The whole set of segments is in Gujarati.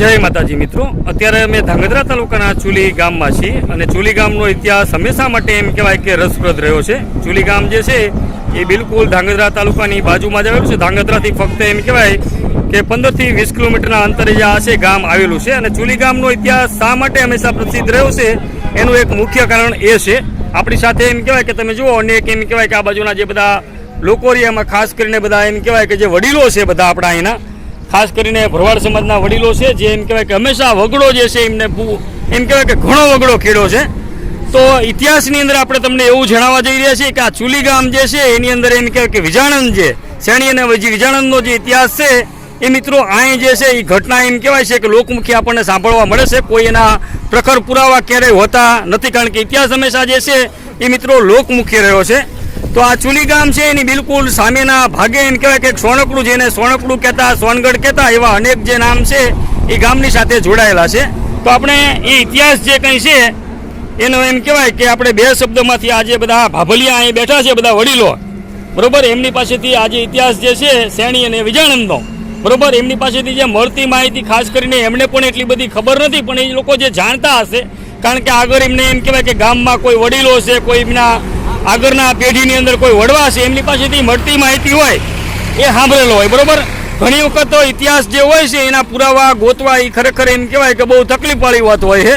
જય માતાજી મિત્રો. અત્યારે અમે ધાંગધ્રા તાલુકાના ચુલી ગામમાં છીએ અને ચુલી ગામનો ઇતિહાસ હંમેશા માટે એમ કહેવાય કે રસપ્રદ રહ્યો છે. ચુલી ગામ જે છે, એ બિલકુલ ધાંગધ્રા તાલુકાની બાજુમાં જ આવેલું છે. ધાંગધ્રાથી ફક્ત એમ કહેવાય કે પંદરથી વીસ કિલોમીટરના અંતરે જે આ છે ગામ આવેલું છે. અને ચુલી ગામનો ઇતિહાસ શા માટે હંમેશા પ્રસિદ્ધ રહ્યો છે, એનું એક મુખ્ય કારણ એ છે. આપણી સાથે એમ કહેવાય કે તમે જુઓ અને એક એમ કહેવાય કે આ બાજુના જે બધા લોકો એમાં ખાસ કરીને બધા એમ કહેવાય કે જે વડીલો છે બધા આપણા અહીંના ખાસ કરીને ભરવાડ સમાજના વડીલો છે, જે એમ કહેવાય કે હંમેશા વગડો જે છે, એમને એમ કહેવાય કે ઘણો વગડો ખેડો છે. તો ઇતિહાસની અંદર આપણે તમને એવું જણાવવા જઈ રહ્યા છીએ કે આ ચુલી ગામ જે છે, એની અંદર એમ કહેવાય કે વિજાણંદ જે શેણી અને વજી વિજાણંદનો જે ઇતિહાસ છે, એ મિત્રો અહીં જે છે, એ ઘટના એમ કહેવાય છે કે લોકમુખી આપણને સાંભળવા મળે છે. કોઈ એના પ્રખર પુરાવા ક્યારેય હોતા નથી, કારણ કે ઇતિહાસ હંમેશા જે છે, એ મિત્રો લોકમુખી રહ્યો છે. તો આ ચુલી ગામ છે, એની બિલકુલ સામેના ભાગે એમ કહેવાય કે સોનકડું જેને સોનકડું કહેતા, સોનગઢ કહેતા એવા અનેક જે નામ છે, એ ગામની સાથે જોડાયેલા છે. તો આપણે એ ઇતિહાસ જે કંઈ છે, એનો એમ કહેવાય કે આપણે બે શબ્દોમાંથી આજે બધા ભાભલિયા અહીં બેઠા છે, બધા વડીલો. બરોબર? એમની પાસેથી આજે ઇતિહાસ જે છે, શેણી અને વિજાણંદનો બરોબર? એમની પાસેથી જે મળતી માહિતી, ખાસ કરીને એમને પણ એટલી બધી ખબર નથી, પણ એ લોકો જે જાણતા હશે, કારણ કે આગળ એમને એમ કહેવાય કે ગામમાં કોઈ વડીલો છે કોઈ એમના આગળના પેઢીની અંદર કોઈ વડવા છે એમની પાસેથી મળતી માહિતી હોય, એ સાંભળેલો હોય, બરાબર? ઘણી વખત તો ઇતિહાસ જે હોય છે, એના પુરાવા, ગોતવા એ ખરેખર એમ કહેવાય કે બહુ તકલીફવાળી વાત હોય છે.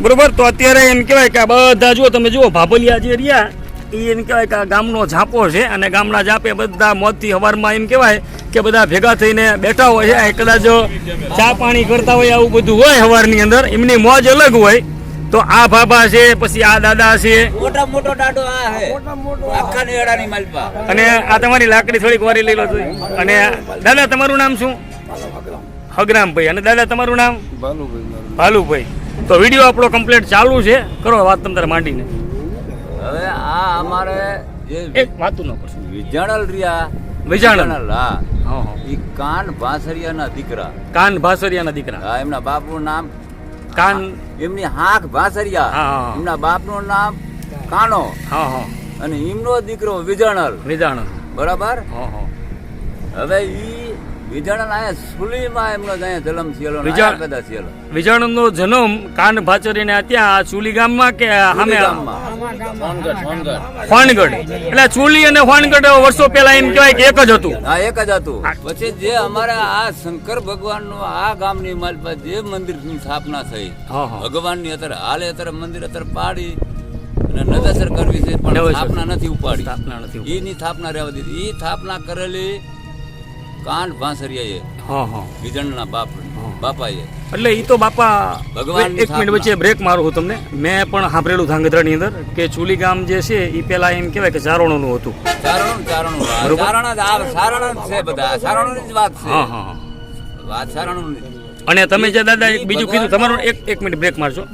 બરાબર? તો અત્યારે એમ કહેવાય કે આ બધા જુઓ, તમે જુઓ, ભાભલિયા જે રહ્યા એ એમ કહેવાય કે આ ગામનો ઝાંપો છે, અને ગામના ઝાંપે બધા મોતથી હવારમાં એમ કહેવાય કે બધા ભેગા થઈને બેઠા હોય છે કદાચ ચા પાણી કરતા હોય, આવું બધું હોય હવારની અંદર, એમની મોજ અલગ હોય. તો આ ભાભા છે પછી આ દાદા છે. મોટા મોટો દાડો આ છે આખા નેડાની માલપા અને આ તમારી લાકડી થોડીક વારી લઈ લો તો અને દાદા તમારું નામ શું? હગરામભાઈ. અને દાદા તમારું નામ? ભાલુભાઈ ભાલુભાઈ તો વીડિયો આપણો કમ્પ્લીટ ચાલુ છે. કરો વાત તમે તારે માંડીને. હવે આ અમારે જે એક વાતું ન કરશું વિજાણલ રહ્યા. વિજાણલ. હા. હા હા. ઈ કાન ભાસરિયાના દીકરા. કાન ભાસરિયાના દીકરા. હા એમના બાપનું નામ કાન એમની હાંક ભાંસરિયા. એમના બાપનું નામ કાનો. હા હા. અને એમનો દીકરો વિજાણર વિજાણર બરાબર? હા હા. હવે ઈ વિજાણલ અહીંયા સુલીમાં એમનો અહીંયા જન્મ થયેલો ને વિજાણ- થયેલો. વિજાણનો જન્મ કાન ભાચરીને ત્યાં આ ચુલી ગામમાં કે સામે એટલે ચુલી અને ફાનગઢ વર્ષો પહેલા એમ કહેવાય કે એક જ હતું. હા એક જ હતું. પછી જે અમારા આ શંકર ભગવાનનું આ ગામની માલપા જે મંદિરની સ્થાપના થઈ ભગવાનની અત્યારે હાલે અત્યારે મંદિર અત્યારે પાડી અને નદાસર કરવી છે પણ. સ્થાપના નથી ઉપાડી. સ્થાપના નથી. એની સ્થાપના રહેવા દીધી. એ સ્થાપના કરેલી કાંડ ભાંસરિયાએ હા હા. વિજણના બાપ બાપાએ એટલે એ તો બાપા ભગવાન એક મિનિટ વચ્ચે બ્રેક મારું હું તમને. મેં પણ સાંભળેલું ધાંગધ્રાની અંદર કે ચુલી ગામ જે છે એ પેલા એમ કહેવાય કે ચારણોનું હતું. ચારણું ને ચારણું આ સારણા છે બધા. સારણોની જ વાત છે. હા હા હા. વાત સારણોની અને તમે જે દાદા એક બીજું કીધું તમારું એક એક મિનિટ બ્રેક મારજો.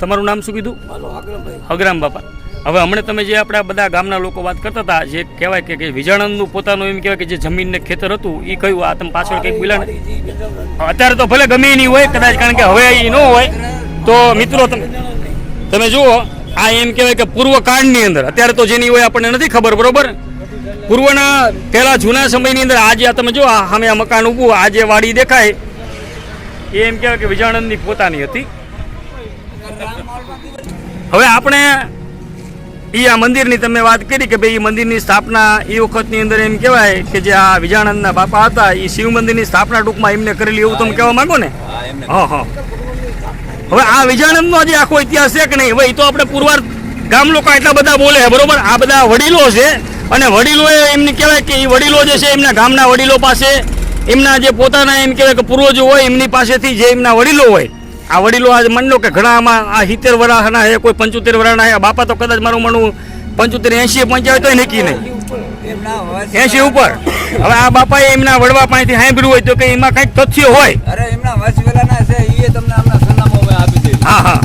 તમારું નામ શું કીધું? હગરામ બાપા. હવે હમણાં તમે જે આપણા બધા ગામના લોકો વાત કરતા હતા, જે કહેવાય કે કે વિજાણંદનું પોતાનું એમ કહેવાય કે જે જમીન ને ખેતર હતું એ કયું? આ તમે પાછળ કંઈક બોલ્યા ને? અત્યારે તો ભલે ગમે નહીં હોય, કદાચ કારણ કે હવે એ ન હોય, તો મિત્રો તમે તમે જુઓ, આ એમ કહેવાય કે પૂર્વ કાળની અંદર, અત્યારે તો જેની હોય આપણને નથી ખબર, બરોબર? પૂર્વના પહેલા જૂના સમયની અંદર આજે આ તમે જો આ સામે આ મકાન ઊભું આ જે વાડી દેખાય. એ એમ કહેવાય કે વિજાણંદની પોતાની હતી. હવે આપણે એ આ મંદિરની તમે વાત કરી કે ભાઈ એ મંદિરની સ્થાપના એ વખતની અંદર એમ કહેવાય કે જે આ વિજાણંદના બાપા હતા એ શિવ મંદિરની સ્થાપના ટૂંકમાં એમને કરેલી એવું તમે કહેવા માંગો ને? હા હા હવે આ વિજાણંદનો જે આખો ઇતિહાસ છે કે નહીં? હવે એ તો આપણે પુરવાર ગામ લોકો એટલા બધા બોલે છે બરોબર? આ બધા વડીલો છે અને વડીલોએ એમને કહેવાય કે એ વડીલો જે છે એમના ગામના વડીલો પાસે એમના જે પોતાના એમ કહેવાય કે પૂર્વજો હોય એમની પાસેથી જે એમના વડીલો હોય આ વડીલો આજે માની લો કે ઘણા આમાં આ સિત્તેર વર્ષના હે કોઈ પંચોતેર વર્ષના હે બાપા તો કદાચ મારું મનવું પંચોતેર એંશી પંચાવે તો નક્કી નહીં. એંશી ઉપર. હવે આ બાપાએ એમના વડવા પાણીથી સાંભળ્યું હોય તો કે એમાં કંઈક તથ્ય હોય. અરે એમના વસવેલાના છે એ તમને સરનામું આપી દઈશું હા હા.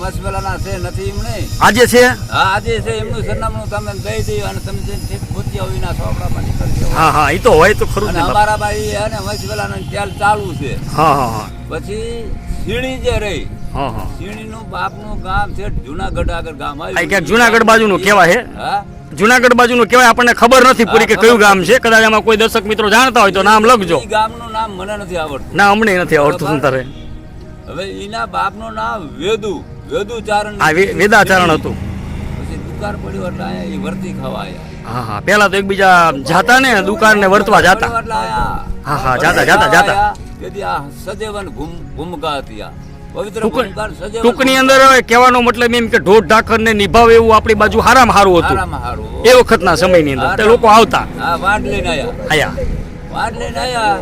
ભાંસરિયાના વસવેલાના છે નથી એમને આજે છે? હા આજે છે. એમનું સરનામું તમે દઈ દઈ અને તમે જે ભૂતિયા વિના ચોપડામાં નીકળી જાઓ હા હા એ તો હોય તો ખરું ને બાપા. અમારા ભાઈ અને વસવેલાના ચાલ ચાલુ છે. હા હા હા. પછી સીણી જે રહી હા હા. સીણીનું બાપનું ગામ છે જુનાગઢ આગળ ગામ આવ્યું. ક્યાંક જુનાગઢ બાજુનું કેવા છે હા? જુનાગઢ બાજુનું કહેવાય આપણને ખબર નથી પૂરી કે કયું ગામ છે. કદાચ આમાં કોઈ દર્શક મિત્રો જાણતા હોય તો નામ લખજો. ગામનું નામ મને નથી આવડતું. ના અમને નથી આવડતું તારે હવે એના બાપનું નામ વેદુ. વેદુ ચારણ આ વેદાચરણ હતું. પછી દુકાળ પડ્યું એટલે અહીંયા ઈ વર્તી ખાવા હા હા. પેલા તો એકબીજા જાતા ને દુકાન ને વર્તવા જાતા. હા, હા, જાતા, જાતા, જાતા. તેથી આ હતી આ ટૂંકની અંદર કહેવાનો મતલબ એમ કે ઢોર ઢાકર ને નિભાવે એવું આપણી બાજુ હારામાં હારું હતું. એ વખતના સમયની અંદર. લોકો આવતા. વાડ લઈને આયા. આયા. વાડ લઈને આયા.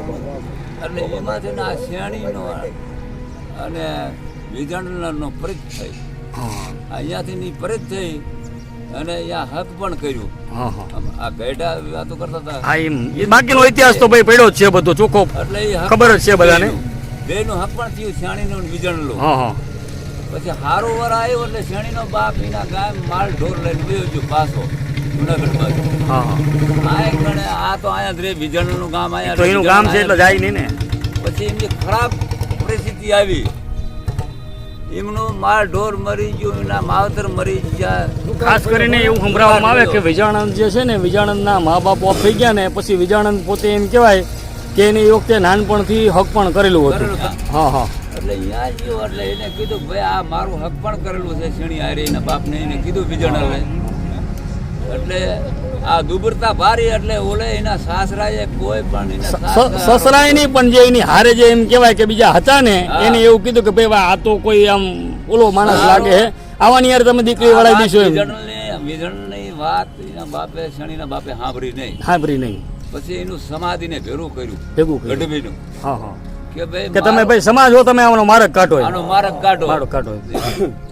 એટલે એમાંથી ના શેણીનો અને વિજણનો પરિત થઈ. અહીંયાથી ની પરિત થઈ અને અહીંયા હક પણ કર્યું. હા, હા. આ ગઈઢા વાતો કરતા હતા. હા એમ. એ બાકીનો ઇતિહાસ તો ભાઈ પડ્યો જ છે બધો ચોખ્ખો એટલે ખબર જ છે બધાને. બેનું હક પણ થયું શેણીનું ને વિજણનું હા હા. પછી હારો વર આવ્યો એટલે શેણીનો બાપ એના ગામ માલ ઢોર લઈને ગયો છું પાછો જુનાગઢ બાજુ આ એક આ તો અહીંયા જ રે વિજણનું ગામ તો અહીંયા એનું ગામ છે એટલે જાય નહીં ને. પછી એમની ખરાબ પરિસ્થિતિ આવી. એમનું માર ઢોર મરી ગયો એના માવતર મરી ગયા. ખાસ કરીને એવું સંભળાવવામાં આવે કે વિજાણંદ જે છે ને વિજાણંદના મા બાપ ઓફ થઈ ગયા ને પછી વિજાણંદ પોતે એમ કહેવાય કે એને એ વખતે નાનપણથી હક પણ કરેલું હતું. હા હા. એટલે અહીંયા ગયો એટલે એને કીધું ભાઈ આ મારું હક પણ કરેલું છે શેણી હારી એના બાપને એને કીધું બીજણાને એટલે આ દુબરતા ભારી એટલે ઓલે એના સાસરાએ કોઈ પણ સસરાય નહીં પણ જે એની હારે જે એમ કહેવાય કે બીજા હતા ને એને એવું કીધું કે ભાઈ આ તો કોઈ આમ ઓલો માણસ લાગે હે. આવાની યાર તમે દીકરી વળાઈ દીશો એમ. વિજણની વાત એના બાપે શણીના બાપે સાંભળી નહીં. સાંભળી નહીં. પછી એનું સમાધિને ભેરું કર્યું. ભેગું ગઢવીનું. હા હા. કે ભાઈ કે તમે ભાઈ સમાજ હો તમે આનો માર્ગ કાઢો. આનો માર્ગ કાઢો. માર્ગ કાઢો.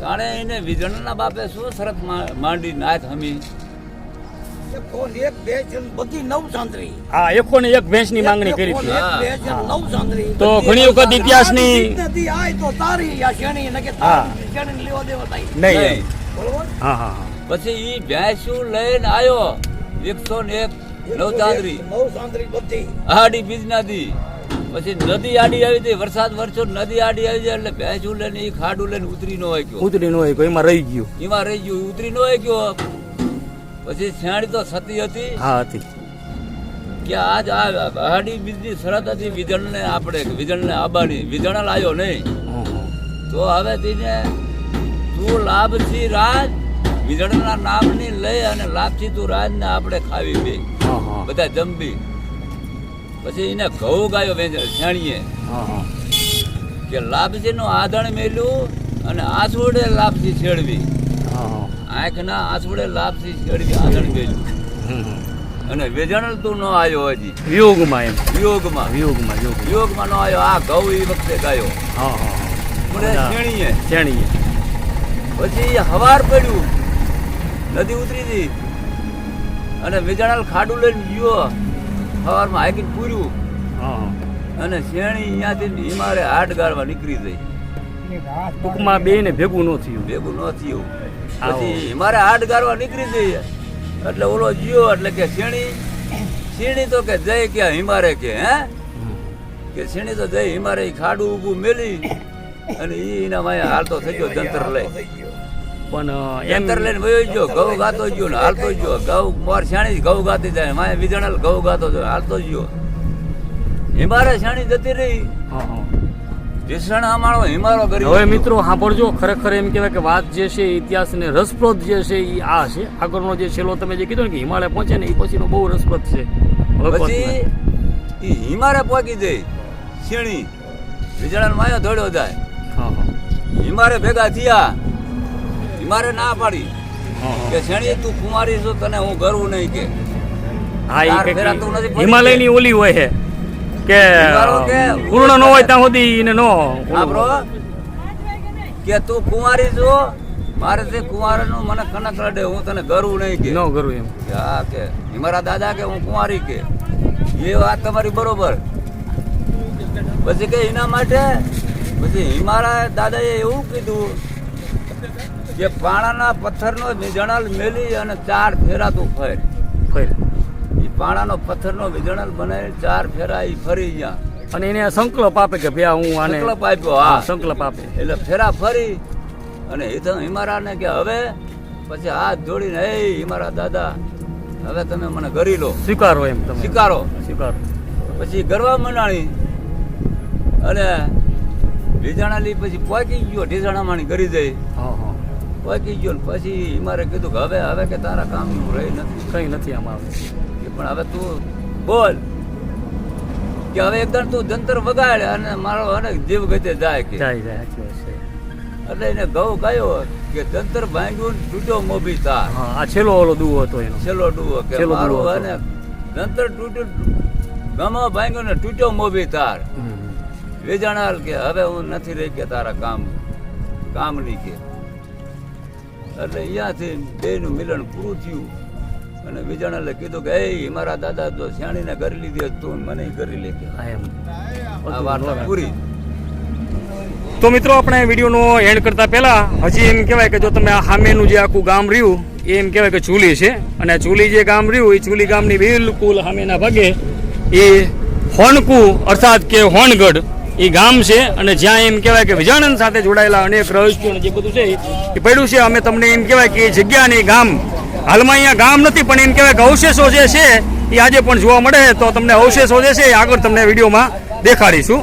જાણે એને વિજણના બાપે શું શરત માંડી નાથ હમી? ને તો ઘણી વખત ને પછી ઈ ભેંસું લઈને આવ્યો એકસો ને એક નવચાંદરી નવ ચાંદરી બધી. આડી બીજના દી પછી નદી આડી આવી હતી વરસાદ વરસો નદી આડી આવી જાય એટલે ભેંસું લઈને એ ખાડું લઈને ઉતરી નો ગયો ઉતરી નો કોઈ એમાં રહી ગયું. એમાં રહી ગયું ઉતરી નો ગયો પછી છેણી તો સતી હતી. હા હતી. કે આજ આ આડી બીજી શરત હતી વિજણને આપણે વિજણને આબાની વિધણ લાયો નહીં. તો હવે તેને તું લાભથી રાજ વિજણના નામની લઈ અને લાભથી તું રાજને આપણે ખાવી બે બધા જંબી. પછી એને ઘઉં ગાયો વેચે છાણીએ હા હા. કે લાપસીનું આધણ મેલ્યું અને આસુડે લાપસી છેડવી. હા હા. આંખના આસુડે લાપસી છેડવી આધણ મેલ્યું. અને વેજણ તું ન આવ્યો હજી. વિયોગમાં એમ. વિયોગમાં. વિયોગમાં યોગ વિયોગમાં ન આવ્યો. આ ઘઉં એ વખતે ગાયો. હા હા હા. મને હા. છેણીએ પછી હવાર પડ્યું. નદી ઉતરી હતી અને વેજાણાલ ખાડું લઈને ગયો. હવારમાં હાકીને પૂર્યું. હા. હા અને શેણી અહીંયાથી હિમારે હાડ ગાળવા નીકળી ગઈ. ટૂંકમાં બે ને ભેગું ન થયું. ભેગું ન થયું. પછી હિમારે હાડ ગાળવા નીકળી ગઈ. એટલે ઓલો જીયો એટલે કે શેણી શેણી તો કે જય કે હિમારે કે હે? કે શેણી તો જય હિમારે ખાડું ઊભું મેલી. અને એના માયા હાલતો થઈ ગયો જંતર લઈ. પણ એમ લઈને વયો જો ઘઉં ગાતો ગયો ને હાલતો ગયો. ઘઉં મોર શાણી જ ઘઉં ગાતી જાય માય વિજણલ ઘઉં ગાતો જાય હાલતો જ ગયો. હિમારે શાણી જતી રહી. હા હા. ભીષણ અમારો હિમારો કરી હવે મિત્રો સાંભળજો ખરેખર એમ કહેવાય કે વાત જે છે ઇતિહાસ ને રસપ્રદ જે છે એ આ છે. આગળનો જે છેલ્લો તમે જે કીધો ને કે હિમાલય પહોંચે ને એ પછીનો બહુ રસપ્રદ છે. પછી એ હિમારે પહોંચી જઈ શેણી. વિજળન માયો દોડ્યો જાય. હા હા. હિમારે ભેગા થયા. હિમારે ના પાડી. કે શેણી તું કુમારી છો તને હું ગરવું નહીં કે. હા એ હિમાલયની ઓલી હોય છે કે પૂર્ણ ન હોય ત્યાં સુધી એને નો આપરો કે તું કુમારી છો મારે તે કુંવારનું મને કનક રડે હું તને ગરવું નહીં કે. ન ગરું એમ. હા કે મારા દાદા કે હું કુંવારી કે. એ વાત તમારી બરોબર. પછી કે એના માટે પછી હિમારા દાદાએ એવું કીધું કે પાણાના પથ્થરનો વિજણલ મેલી અને ચાર ફેરા તું ફેર. ફેર. એ પાણાનો પથ્થરનો વિજણલ બનાવી ચાર ફેરા એ ફરી ગયા. અને એને સંકલ્પ આપે કે ભાઈ હું આને સંકલ્પ આપ્યો હા. સંકલ્પ આપે. એટલે ફેરા ફરી અને એ તો હિમારાને કે હવે પછી હાથ જોડીને એ હિમારા દાદા હવે તમે મને ગરી લો. સ્વીકારો એમ તમે. સ્વીકારો. સ્વીકારો. પછી ગરવા મનાણી અને ઢીજાણાલી પછી પહોંચી ગયો ઢીજાણામાંની ગરી જઈ. હા હા. પોકી ગયો ને પછી મારે કીધું કે હવે હવે કે તારા કામ રહી નથી. કંઈ નથી આમાં કે પણ હવે તું બોલ. કે હવે એકદમ તું જંતર વગાડે અને મારો અને જીવ ગતે જાય કે. જાય જાય એટલે એને ઘઉં ગાયો કે જંતર ભાંગ્યું તૂટ્યો મોભી તાર. હા આ છેલ્લો ઓલો દુવો હતો એનો. છેલ્લો દુવો કે મારો. અને જંતર તૂટ્યું ગમો ભાંગ્યો ને તૂટ્યો મોભી તાર. વેજાણાલ કે હવે હું નથી રહી કે તારા કામ કામ નહીં કે. એટલે અહીંયાથી બેનું મિલન પૂરું થયું. અને વિજાણાલે કીધું કે એ મારા દાદા તો શ્યાણીને કરી લીધી તું મને કરી લે. કે હા એમ. આ વાર્તા પૂરી. તો મિત્રો આપણે વિડીયોનો એન્ડ કરતા પહેલા હજી એમ કહેવાય કે જો તમે આ સામેનું જે આખું ગામ રહ્યું એ એમ કહેવાય કે ચૂલી છે. અને ચૂલી જે ગામ રહ્યું એ ચૂલી ગામની બિલકુલ સામેના ભાગે એ હોનકુ અર્થાત કે હોનગઢ એ ગામ છે અને જ્યાં એમ કહેવાય કે વિજાનંદ સાથે જોડાયેલા અનેક રહસ્યો જે બધું છે એ પડ્યું છે. અમે તમને એમ કહેવાય કે એ જગ્યા અને એ ગામ, હાલમાં અહીંયા ગામ નથી, પણ એમ કહેવાય કે અવશેષો જે છે એ આજે પણ જોવા મળે. તો તમને અવશેષો જે છે એ આગળ તમને વિડીયોમાં દેખાડીશું.